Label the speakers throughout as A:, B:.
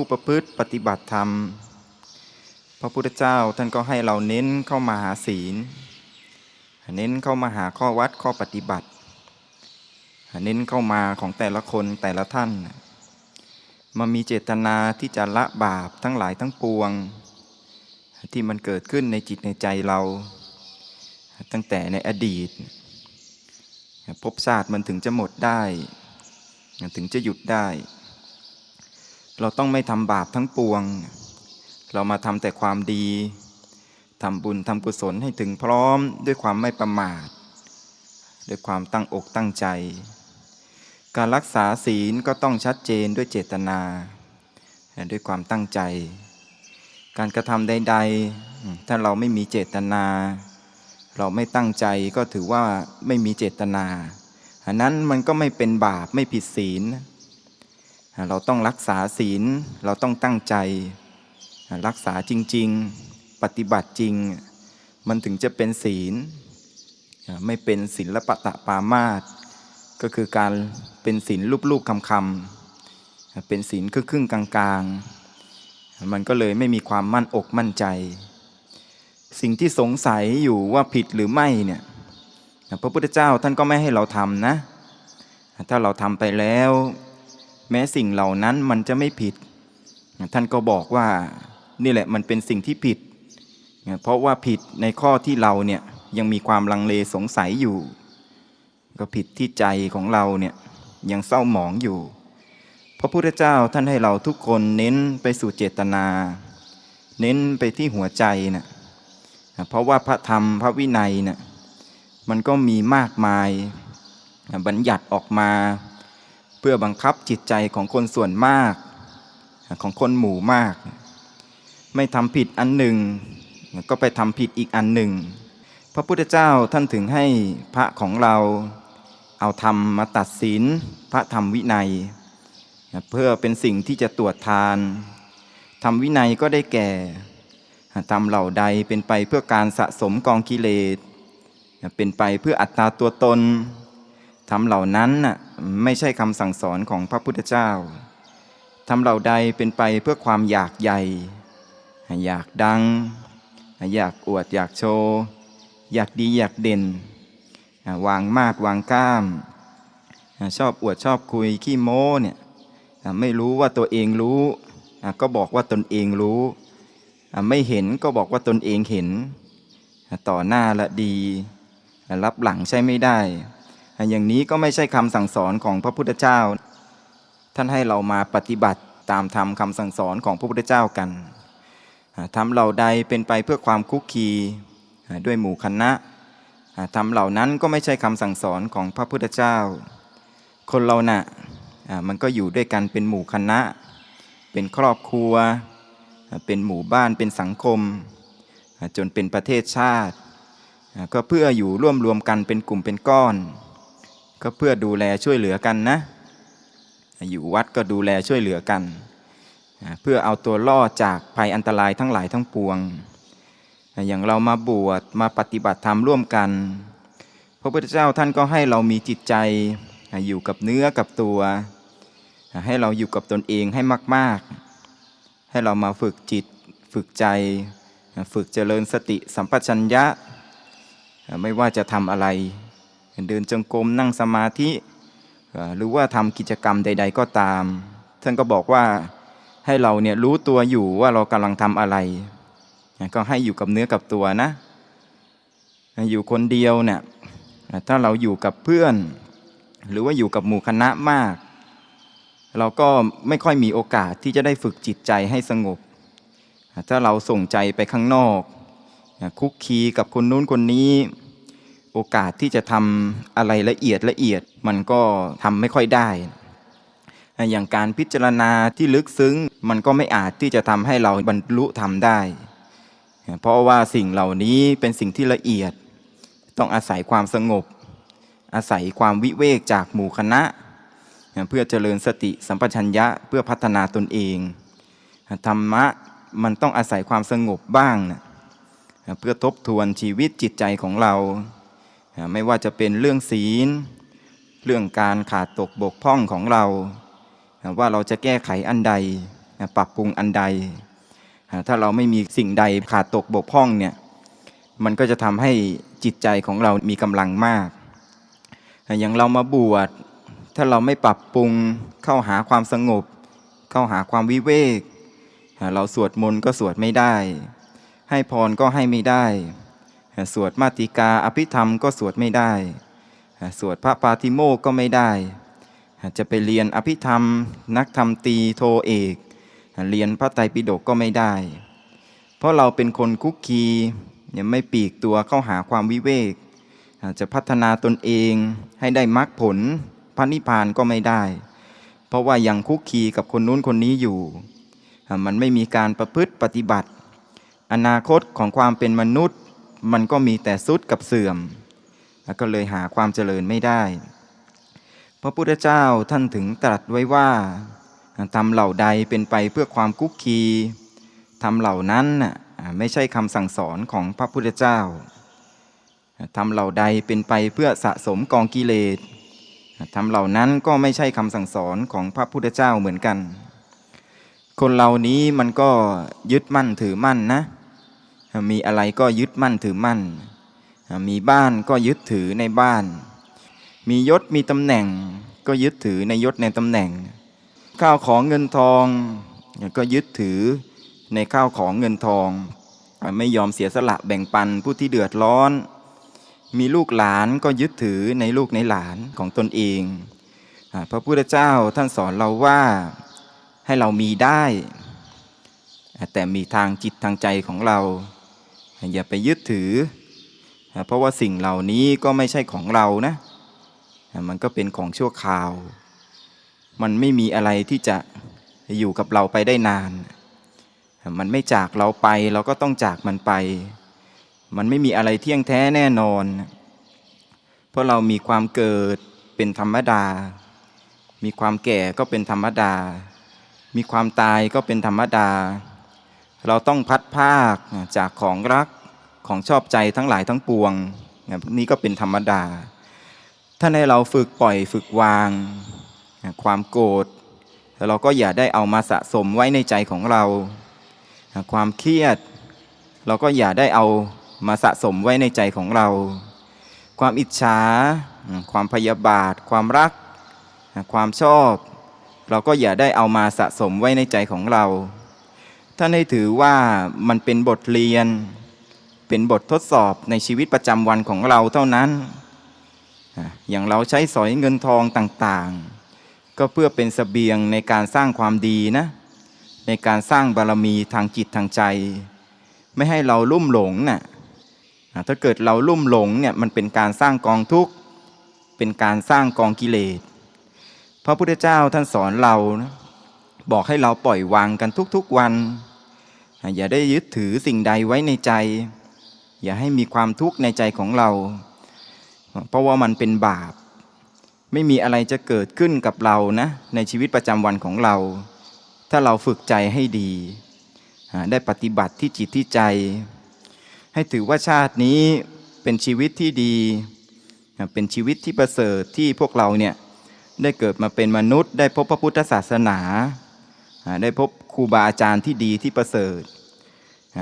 A: ผู้ประพฤติปฏิบัติธรรม พระพุทธเจ้าท่านก็ให้เราเน้นเข้ามาหาศีล เน้นเข้ามาหาข้อวัดข้อปฏิบัติ เน้นเข้ามาของแต่ละคนแต่ละท่านมามีเจตนาที่จะละบาปทั้งหลายทั้งปวง ที่มันเกิดขึ้นในจิตในใจเรา ตั้งแต่ในอดีตภพชาสติมันถึงจะหมดได้ ถึงจะหยุดได้ เราต้องไม่ทำบาปทั้งปวง เรามาทำแต่ความดีทำบุญทำกุศลให้ถึงพร้อมด้วยความไม่ประมาท ด้วยความตั้งอกตั้งใจ การรักษาศีลก็ต้องชัดเจนด้วยเจตนา ด้วยความตั้งใจ การกระทำใด ๆ ถ้าเราไม่มีเจตนา เราไม่ตั้งใจก็ถือว่าไม่มีเจตนาอันนั้นมันก็ไม่เป็นบาปไม่ผิดศีล เราต้องรักษาศีล เราต้องตั้งใจ รักษาจริง ๆ ปฏิบัติจริง มันถึงจะเป็นศีล ไม่เป็นศีลปะตะปามาตก็คือการเป็นศีลลูกๆคำๆเป็นศีลครึ่งๆกลางๆ มันก็เลยไม่มีความมั่นอกมั่นใจ สิ่งที่สงสัยอยู่ว่าผิดหรือไม่เนี่ยพระพุทธเจ้าท่านก็ไม่ให้เราทำนะ ถ้าเราทำไปแล้ว แม้สิ่งเหล่านั้นมันจะไม่ผิด ท่านก็บอกว่านี่แหละมันเป็นสิ่งที่ผิด เพราะว่าผิดในข้อที่เราเนี่ยยังมีความลังเลสงสัยอยู่ ก็ผิดที่ใจของเราเนี่ยยังเศร้าหมองอยู่ พระพุทธเจ้าท่านให้เราทุกคนเน้นไปสู่เจตนา เน้นไปที่หัวใจนะเพราะว่าพระธรรมพระวินัยเนะี่ยมันก็มีมากมายบัญญัติออกมา พื่อบังคับจิตใจของคนส่วนมาก ของคนหมู่มาก ไม่ทำผิดอันหนึ่ง ก็ไปทำผิดอีกอันหนึ่ง พระพุทธเจ้าท่านถึงให้พระของเราเอาธรรมมาตัดสินพระธรรมวินัย เพื่อเป็นสิ่งที่จะตรวจทานธรรมวินัยก็ได้แก่ทำเหล่าใดเป็นไปเพื่อการสะสมกองกิเลสเป็นไปเพื่ออัตตาตัวตนทำเหล่านั้นน่ะ ไม่ใช่คำสั่งสอนของพระพุทธเจ้าทำเหล่าใดเป็นไปเพื่อความอยากใหญ่ อยากดัง อยากอวดอยากโชว์อยากดีอยากเด่น วางมาดวางกล้าม ชอบอวดชอบคุยขี้โม้เนี่ยไม่รู้ว่าตัวเองรู้ก็บอกว่าตนเองรู้ไม่เห็นก็บอกว่าตนเองเห็น ต่อหน้าละดี รับหลังใช่ไม่ได้ อย่างนี้ก็ไม่ใช่คำสั่งสอนของพระพุทธเจ้า ท่านให้เรามาปฏิบัติตามธรรมคำสั่งสอนของพระพุทธเจ้ากันทำเหล่าใดเป็นไปเพื่อความคุกคีด้วยหมู่คณะทำเหล่านั้นก็ไม่ใช่คำสั่งสอนของพระพุทธเจ้า คนเรานะ่ะมันก็อยู่ด้วยกันเป็นหมู่คณะ เป็นครอบครัว เป็นหมู่บ้านเป็นสังคม จนเป็นประเทศชาติ ก็เพื่ออยู่ร่วมรวมกันเป็นกลุ่มเป็นก้อน ก็เพื่อดูแลช่วยเหลือกันนะ อยู่วัดก็ดูแลช่วยเหลือกัน เพื่อเอาตัวรอดจากภัยอันตรายทั้งหลายทั้งปวง อย่างเรามาบวชมาปฏิบัติธรรมร่วมกัน พระพุทธเจ้าท่านก็ให้เรามีจิตใจอยู่กับเนื้อกับตัว ให้เราอยู่กับตนเองให้มาก ๆ ให้เรามาฝึกจิตฝึกใจ ฝึกเจริญสติสัมปชัญญะ ไม่ว่าจะทำอะไร เดินจงกรมนั่งสมาธิ หรือว่าทำกิจกรรมใด ๆ ก็ตาม ท่านก็บอกว่าให้เราเนี่ยรู้ตัวอยู่ว่าเรากำลังทำอะไร ก็ให้อยู่กับเนื้อกับตัวนะ อยู่คนเดียวเนี่ยถ้าเราอยู่กับเพื่อน หรือว่าอยู่กับหมู่คณะมาก เราก็ไม่ค่อยมีโอกาสที่จะได้ฝึกจิตใจให้สงบ ถ้าเราส่งใจไปข้างนอกคุกคีกับคนนู้นคนนี้ โอกาสที่จะทำอะไรละเอียดละเอียดมันก็ทำไม่ค่อยได้ อย่างการพิจารณาที่ลึกซึ้ง มันก็ไม่อาจที่จะทำให้เราบรรลุทำได้ เพราะว่าสิ่งเหล่านี้เป็นสิ่งที่ละเอียด ต้องอาศัยความสงบ อาศัยความวิเวกจากหมู่คณะ เพื่อเจริญสติสัมปชัญญะเพื่อพัฒนาตนเอง ธรรมะมันต้องอาศัยความสงบบ้างนะเพื่อทบทวนชีวิตจิตใจของเรา ไม่ว่าจะเป็นเรื่องศีล เรื่องการขาดตกบกพร่องของเรา ว่าเราจะแก้ไขอันใดปรับปรุงอันใด ถ้าเราไม่มีสิ่งใดขาดตกบกพร่องเนี่ยมันก็จะทำให้จิตใจของเรามีกำลังมาก อย่างเรามาบวชถ้าเราไม่ปรับปรุงเข้าหาความสงบ เข้าหาความวิเวก เราสวดมนต์ก็สวดไม่ได้ ให้พรก็ให้ไม่ได้ สวดมาติกาอภิธรรมก็สวดไม่ได้ สวดพระปาติโมกก็ไม่ได้ จะไปเรียนอภิธรรม นักธรรมตีโทเอก เรียนพระไตรปิฎกก็ไม่ได้ เพราะเราเป็นคนคุกคียังไม่ปีกตัวเข้าหาความวิเวก จะพัฒนาตนเองให้ได้มรรคผลพระนิพพานก็ไม่ได้ เพราะว่ายังคุกคีกับคนนู้นคนนี้อยู่ มันไม่มีการประพฤติปฏิบัติ อนาคตของความเป็นมนุษย์ มันก็มีแต่สุดกับเสื่อม แล้วก็เลยหาความเจริญไม่ได้ พระพุทธเจ้าท่านถึงตรัสไว้ว่าทำเหล่าใดเป็นไปเพื่อความคุกคีทำเหล่านั้นไม่ใช่คำสั่งสอนของพระพุทธเจ้าทำเหล่าใดเป็นไปเพื่อสะสมกองกิเลสทำเหล่านั้นก็ไม่ใช่คำสั่งสอนของพระพุทธเจ้าเหมือนกัน คนเหล่านี้มันก็ยึดมั่นถือมั่นนะ มีอะไรก็ยึดมั่นถือมั่น มีบ้านก็ยึดถือในบ้าน มียศมีตำแหน่งก็ยึดถือในยศในตำแหน่ง ข้าวของเงินทองก็ยึดถือในข้าวของเงินทอง ไม่ยอมเสียสละแบ่งปันผู้ที่เดือดร้อน มีลูกหลานก็ยึดถือในลูกในหลานของตนเอง พระพุทธเจ้าท่านสอนเราว่าให้เรามีได้ แต่มีทางจิตทางใจของเรา อย่าไปยึดถือ เพราะว่าสิ่งเหล่านี้ก็ไม่ใช่ของเรานะ มันก็เป็นของชั่วคราว มันไม่มีอะไรที่จะอยู่กับเราไปได้นาน มันไม่จากเราไปเราก็ต้องจากมันไป มันไม่มีอะไรเที่ยงแท้แน่นอน เพราะเรามีความเกิดเป็นธรรมดา มีความแก่ก็เป็นธรรมดา มีความตายก็เป็นธรรมดา เราต้องพัดภาคจากของรัก ของชอบใจทั้งหลายทั้งปวง นี่ก็เป็นธรรมดา ถ้าในเราฝึกปล่อยฝึกวาง ความโกรธเราก็อย่าได้เอามาสะสมไว้ในใจของเรา ความเครียด เราก็อย่าได้เอามาสะสมไว้ในใจของเรา ความอิจฉา ความพยาบาท ความรัก ความชอบ เราก็อย่าได้เอามาสะสมไว้ในใจของเราท่านให้ถือว่ามันเป็นบทเรียน เป็นบททดสอบในชีวิตประจำวันของเราเท่านั้น อย่างเราใช้สอยเงินทองต่างๆ ก็เพื่อเป็นสเสบียงในการสร้างความดีนะ ในการสร้างบารมีทางจิตทางใจ ไม่ให้เราลุ่มหลงนะ่ะถ้าเกิดเราลุ่มหลงเนี่ยมันเป็นการสร้างกองทุกข์ เป็นการสร้างกองกิเลส พระพุทธเจ้าท่านสอนเรานะบอกให้เราปล่อยวางกันทุกๆวัน อย่าได้ยึดถือสิ่งใดไว้ในใจ อย่าให้มีความทุกข์ในใจของเรา เพราะว่ามันเป็นบาป ไม่มีอะไรจะเกิดขึ้นกับเรานะในชีวิตประจำวันของเรา ถ้าเราฝึกใจให้ดี ได้ปฏิบัติที่จิตที่ใจ ให้ถือว่าชาตินี้เป็นชีวิตที่ดี เป็นชีวิตที่ประเสริฐที่พวกเราเนี่ยได้เกิดมาเป็นมนุษย์ ได้พบพระพุทธศาสนา ได้พบครูบาอาจารย์ที่ดีที่ประเสริฐ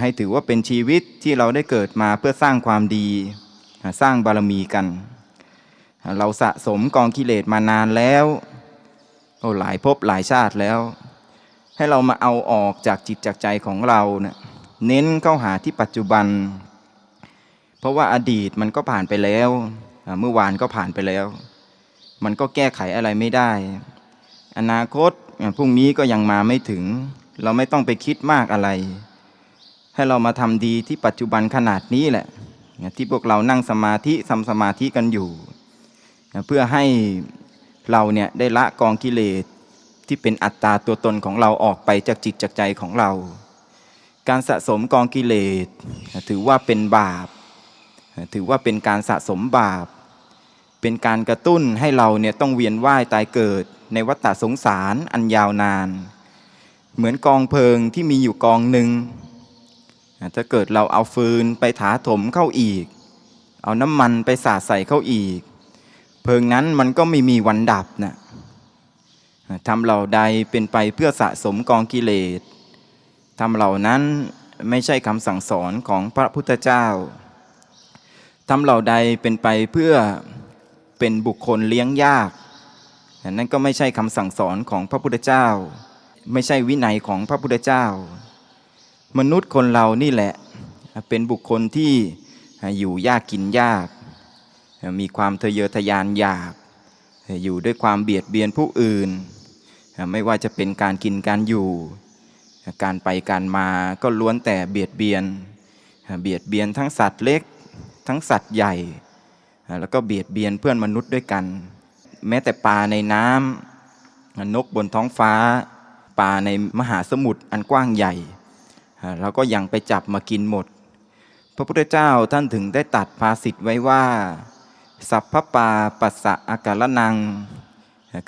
A: ให้ถือว่าเป็นชีวิตที่เราได้เกิดมาเพื่อสร้างความดี สร้างบารมีกัน เราสะสมกองกิเลสมานานแล้วโอ้หลายภพหลายชาติแล้ว ให้เรามาเอาออกจากจิตจากใจของเราเนะเน้นเข้าหาที่ปัจจุบัน เพราะว่าอดีตมันก็ผ่านไปแล้ว เมื่อวานก็ผ่านไปแล้ว มันก็แก้ไขอะไรไม่ได้ อนาคตพรุ่งนี้ก็ยังมาไม่ถึง เราไม่ต้องไปคิดมากอะไร ให้เรามาทำดีที่ปัจจุบันขนาดนี้แหละที่พวกเรานั่งสมาธิทำสมาธิกันอยู่ เพื่อให้เราเนี่ยได้ละกองกิเลสที่เป็นอัตตาตัวตนของเราออกไปจากจิตจากใจของเรา การสะสมกองกิเลสถือว่าเป็นบาป ถือว่าเป็นการสะสมบาป เป็นการกระตุ้นให้เราเนี่ยต้องเวียนว่ายตายเกิดในวัฏฏะสงสารอันยาวนาน เหมือนกองเพลิงที่มีอยู่กองหนึ่ง ถ้าเกิดเราเอาฟืนไปถาถมเข้าอีก เอาน้ำมันไปสาดใส่เข้าอีก เพลิงนั้นมันก็ไม่มีวันดับนะทำเหล่าใดเป็นไปเพื่อสะสมกองกิเลสทำเหล่านั้นไม่ใช่คำสั่งสอนของพระพุทธเจ้าทำเหล่าใดเป็นไปเพื่อเป็นบุคคลเลี้ยงยากนนั้นก็ไม่ใช่คำสั่งสอนของพระพุทธเจ้า ไม่ใช่วินัยของพระพุทธเจ้า มนุษย์คนเรานี่แหละ เป็นบุคคลที่อยู่ยากกินยาก มีความทะเยอทะยานอยาก อยู่ด้วยความเบียดเบียนผู้อื่น ไม่ว่าจะเป็นการกินการอยู่ การไปการมาก็ล้วนแต่เบียดเบียน เบียดเบียนทั้งสัตว์เล็ก ทั้งสัตว์ใหญ่ แล้วก็เบียดเบียนเพื่อนมนุษย์ด้วยกัน แม้แต่ปลาในน้ำนกบนท้องฟ้า ปลาในมหาสมุทรอันกว้างใหญ่ เราก็ยังไปจับมากินหมด พระพุทธเจ้าท่านถึงได้ตัดภาษิตไว้ว่า สัพพปาปัสสะอาการนัง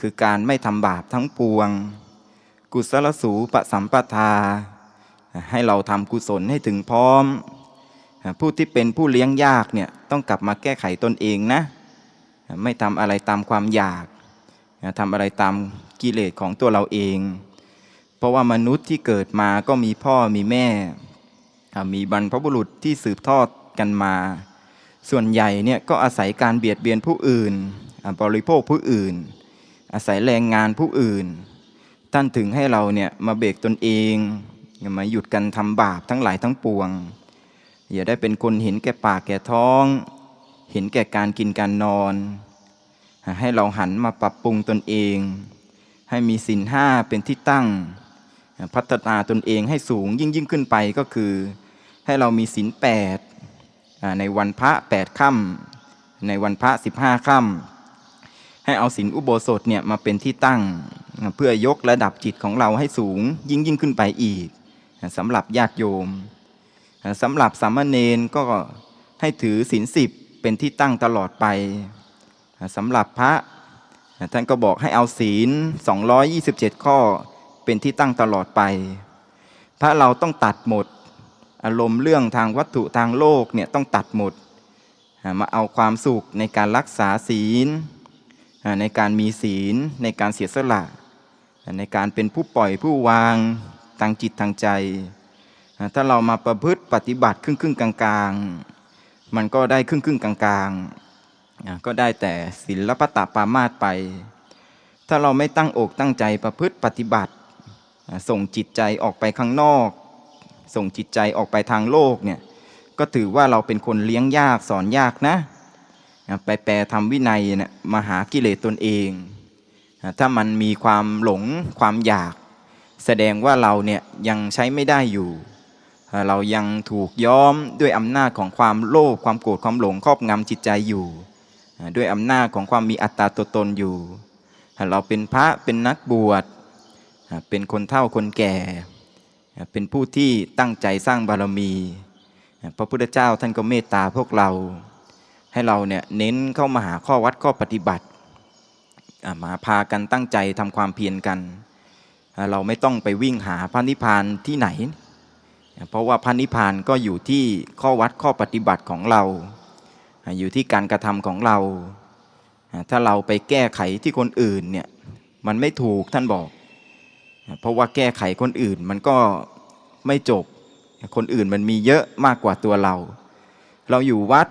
A: คือการไม่ทำบาปทั้งปวง กุศลสูปสัมปทา ให้เราทำกุศลให้ถึงพร้อม ผู้ที่เป็นผู้เลี้ยงยากเนี่ยต้องกลับมาแก้ไขตนเองนะ ไม่ทำอะไรตามความอยากทำอะไรตามกิเลสของตัวเราเอง เพราะว่ามนุษย์ที่เกิดมาก็มีพ่อมีแม่ มีบรรพบุรุษที่สืบทอดกันมา ส่วนใหญ่เนี่ยก็อาศัยการเบียดเบียนผู้อื่น บริโภคผู้อื่น อาศัยแรงงานผู้อื่น ท่านถึงให้เราเนี่ยมาเบรกตนเองมาหยุดกันทำบาปทั้งหลายทั้งปวง อย่าได้เป็นคนเห็นแก่ปากแก่ท้อง เห็นแก่การกินการนอน ให้เราหันมาปรับปรุงตนเอง ให้มีสินห้าเป็นที่ตั้ง พัฒนาตนเองให้สูงยิ่งยิ่งขึ้นไปก็คือ ให้เรามีสินแปดในวันพระแปดค่ำในวันพระสิบห้าค่ำให้เอาสินอุโบสถเนี่ยมาเป็นที่ตั้งเพื่อยกระดับจิตของเราให้สูงยิ่งยิ่งขึ้นไปอีกสำหรับญาติโยมสำหรับสามเณรก็ให้ถือศีลสิบเป็นที่ตั้งตลอดไปสำหรับพระท่านก็บอกให้เอาศีล 227 ข้อ เป็นที่ตั้งตลอดไป พระเราต้องตัดหมด อารมณ์เรื่องทางวัตถุทางโลกเนี่ยต้องตัดหมด มาเอาความสุขในการรักษาศีล ในการมีศีล ในการเสียสละ ในการเป็นผู้ปล่อยผู้วางทางจิตทางใจ ถ้าเรามาประพฤติปฏิบัติครึ่งครึ่งกลางกลางมันก็ได้ครึ่งครึ่งกลางกลางก็ได้แต่ศีลปตะปามาตไป ถ้าเราไม่ตั้งอกตั้งใจประพฤติปฏิบัติ ส่งจิตใจออกไปข้างนอก ส่งจิตใจออกไปทางโลกเนี่ยก็ถือว่าเราเป็นคนเลี้ยงยากสอนยากนะ ไปแปลทำวินัยเนี่ยมาหากิเลสตนเอง ถ้ามันมีความหลงความอยาก แสดงว่าเราเนี่ยยังใช้ไม่ได้อยู่ เรายังถูกย้อมด้วยอำนาจของความโลภความโกรธความหลงครอบงำจิตใจอยู่ ด้วยอำนาจของความมีอัตตาตัวตนอยู่ เราเป็นพระเป็นนักบวช เป็นคนเฒ่าคนแก่ เป็นผู้ที่ตั้งใจสร้างบารมี พระพุทธเจ้าท่านก็เมตตาพวกเรา ให้เราเนี่ยเน้นเข้ามาหาข้อวัดข้อปฏิบัติมาพากันตั้งใจทำความเพียรกัน เราไม่ต้องไปวิ่งหาพระนิพพานที่ไหน เพราะว่าพระนิพพานก็อยู่ที่ข้อวัดข้อปฏิบัติของเรา อยู่ที่การกระทำของเรา ถ้าเราไปแก้ไขที่คนอื่นเนี่ยมันไม่ถูกท่านบอก เพราะว่าแก้ไขคนอื่นมันก็ไม่จบ คนอื่นมันมีเยอะมากกว่าตัวเรา เราอยู่วัด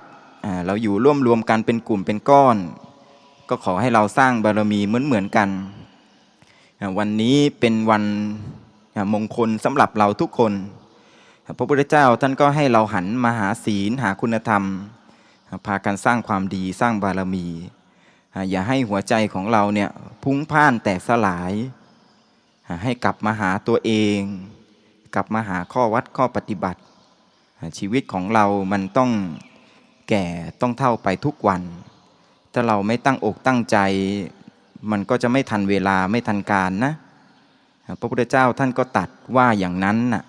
A: เราอยู่ร่วมรวมกันเป็นกลุ่มเป็นก้อน ก็ขอให้เราสร้างบารมีเหมือนเหมือนกัน วันนี้เป็นวันมงคลสำหรับเราทุกคน พระพุทธเจ้าท่านก็ให้เราหันมาหาศีลหาคุณธรรม พากันสร้างความดีสร้างบารมี อย่าให้หัวใจของเราเนี่ยพุ่งพ่านแตกสลาย ให้กลับมาหาตัวเอง กลับมาหาข้อวัดข้อปฏิบัติ ชีวิตของเรามันต้องแก่ต้องเท่าไปทุกวัน ถ้าเราไม่ตั้งอกตั้งใจ มันก็จะไม่ทันเวลาไม่ทันการนะ พระพุทธเจ้าท่านก็ตัดว่าอย่างนั้นน่ะ